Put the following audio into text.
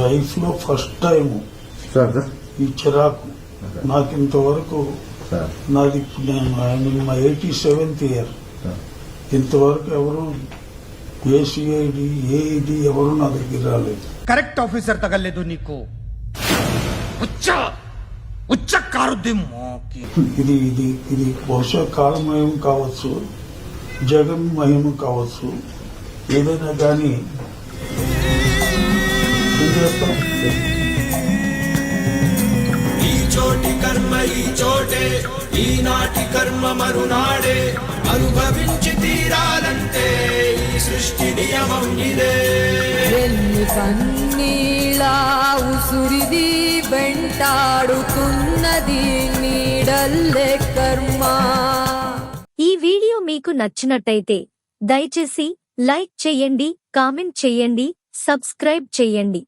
లైఫ్లో first time ఈ చిరాకు. నాకు ఇంతవరకు సార్. నాది నేను మా ఎయిటీ సెవెంత్ ఇయర్. ఇంతవరకు ఎవరు ఏసీఐడి ఏఈడి ఎవరు నా దగ్గర రాలేదు. కరెక్ట్ ఆఫీసర్ తగలేదు నీకు. ఉచ్చ ఉచ్చ కారుద్దేమోకి ఇది ఇది ఇది బహుశా కాలమయం కావచ్చు జగన్ మహిమ కావచ్చు. ఏదైనా కానీ ఈ చోటి కర్మ ఈ చోటే ఈనాటి కర్మ మరునాడే. అనుభవించి తీరాలంటే ఈ సృష్టి నియమం ఇదే. ఎన్ని కన్నీళ్ళ ఉసురిది వెంటాడుతున్నది నీడల్లే కర్మ. ఈ వీడియో మీకు నచ్చినట్టయితే దయచేసి లైక్ చెయ్యండి కామెంట్ చెయ్యండి సబ్స్క్రైబ్ చెయ్యండి